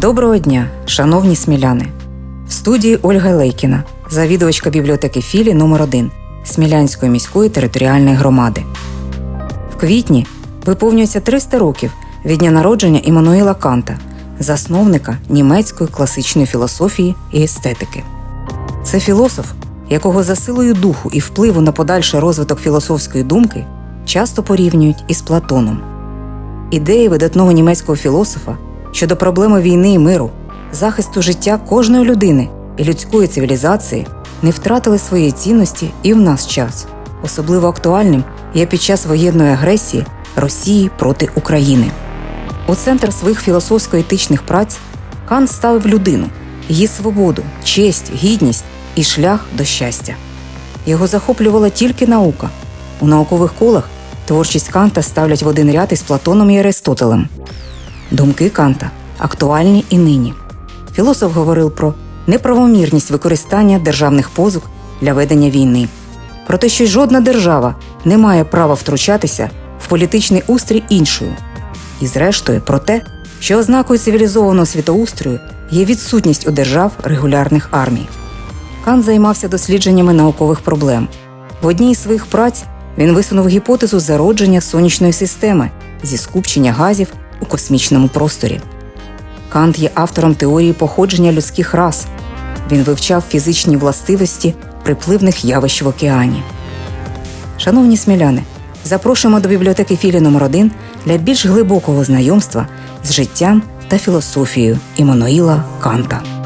Доброго дня, шановні сміляни! В студії Ольга Лейкіна, завідувачка бібліотеки Філі номер 1 Смілянської міської територіальної громади. В квітні виповнюється 300 років від дня народження Іммануїла Канта, засновника німецької класичної філософії і естетики. Це філософ, якого за силою духу і впливу на подальший розвиток філософської думки часто порівнюють із Платоном. Ідеї видатного німецького філософа щодо проблеми війни і миру, захисту життя кожної людини і людської цивілізації не втратили своєї цінності і в нас час. Особливо актуальним є під час воєнної агресії Росії проти України. У центр своїх філософсько-етичних праць Кант ставив людину, її свободу, честь, гідність і шлях до щастя. Його захоплювала тільки наука. У наукових колах творчість Канта ставлять в один ряд із Платоном і Аристотелем. Думки Канта актуальні і нині. Філософ говорив про неправомірність використання державних позик для ведення війни, про те, що жодна держава не має права втручатися в політичний устрій іншою, і зрештою про те, що ознакою цивілізованого світоустрою є відсутність у держав регулярних армій. Кант займався дослідженнями наукових проблем. В одній із своїх праць він висунув гіпотезу зародження сонячної системи зі скупчення газів у космічному просторі. Кант є автором теорії походження людських рас. Він вивчав фізичні властивості припливних явищ в океані. Шановні сміляни, запрошуємо до бібліотеки Філі номер 1 для більш глибокого знайомства з життям та філософією Іммануїла Канта.